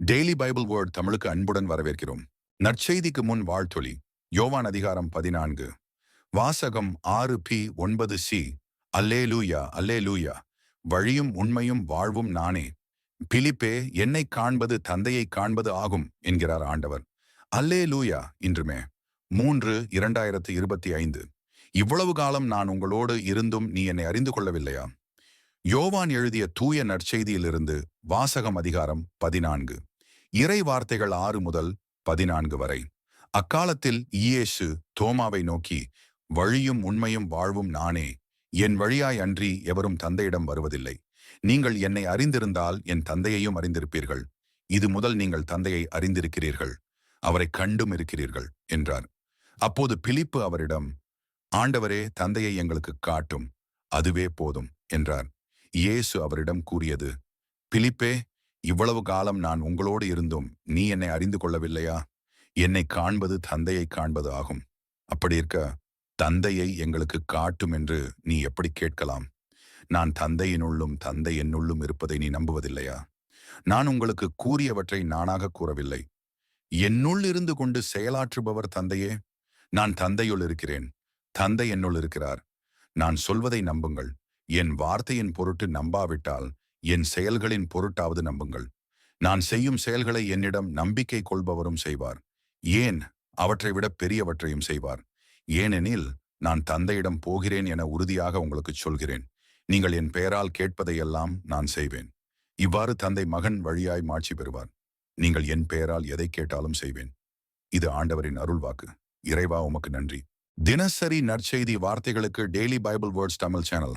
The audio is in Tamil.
டெய்லி பைபிள் வேர்ட் தமிழுக்கு அன்புடன் வரவேற்கிறோம். நற்செய்திக்கு முன் வாழ்த்தொலி யோவான் அதிகாரம் பதினான்கு. வாசகம் ஆறு பி ஒன்பது சி. அல்லே லூயா அல்லே லூயா வழியும் உண்மையும் வாழ்வும் நானே. பிலிப்பே என்னை காண்பது தந்தையை காண்பது ஆகும் என்கிறார் ஆண்டவர். அல்லே லூயா இன்றுமே. மூன்று இரண்டாயிரத்து இருபத்தி ஐந்து. இவ்வளவு காலம் நான் உங்களோடு இருந்தும் நீ என்னை அறிந்து கொள்ளவில்லையா? யோவான் எழுதிய தூய நற்செய்தியிலிருந்து வாசகம் அதிகாரம் பதினான்கு. இறை வார்த்தைகள் ஆறு முதல் பதினான்கு வரை. அக்காலத்தில் இயேசு தோமாவை நோக்கி வழியும் உண்மையும் வாழ்வும் நானே. என் வழியாய் அன்றி எவரும் தந்தையிடம் வருவதில்லை. நீங்கள் என்னை அறிந்திருந்தால் என் தந்தையையும் அறிந்திருப்பீர்கள். இது முதல் நீங்கள் தந்தையை அறிந்திருக்கிறீர்கள். அவரை கண்டும் இருக்கிறீர்கள் என்றார். அப்போது பிலிப்பு அவரிடம் ஆண்டவரே தந்தையை எங்களுக்கு காட்டும். அதுவே போதும் என்றார். இயேசு அவரிடம் கூறியது பிலிப்பே இவ்வளவு காலம் நான் உங்களோடு இருந்தும் நீ என்னை அறிந்து கொள்ளவில்லையா? என்னை காண்பது தந்தையை காண்பது ஆகும். அப்படி இருக்க தந்தையை எங்களுக்கு காட்டும் என்று நீ எப்படி கேட்கலாம்? நான் தந்தையினுள்ளும் தந்தை என்னுள்ளும் இருப்பதை நீ நம்புவதில்லையா? நான் உங்களுக்கு கூறியவற்றை நானாக கூறவில்லை. என்னுள் இருந்து கொண்டு செயலாற்றுபவர் தந்தையே நான் தந்தையுள் இருக்கிறேன். தந்தை என்னுள் இருக்கிறார். நான் சொல்வதை நம்புங்கள். என் வார்த்தையின் பொருட்டு நம்பாவிட்டால் என் செயல்களின் பொருட்டாவது நம்புங்கள். நான் செய்யும் செயல்களை என்னிடம் நம்பிக்கை கொள்பவரும் செய்வார். ஏன்? அவற்றை விட பெரியவற்றையும் செய்வார். ஏனெனில் நான் தந்தையிடம் போகிறேன் என உறுதியாக உங்களுக்கு சொல்கிறேன். நீங்கள் என் பெயரால் கேட்பதையெல்லாம் நான் செய்வேன். இவ்வாறு தந்தை மகன் வழியாய் மாட்சி பெறுவார். நீங்கள் என் பெயரால் எதை கேட்டாலும் செய்வேன். இது ஆண்டவரின் அருள்வாக்கு. இறைவா உமக்கு நன்றி. தினசரி நற்செய்தி வார்த்தைகளுக்கு daily Bible words Tamil channel.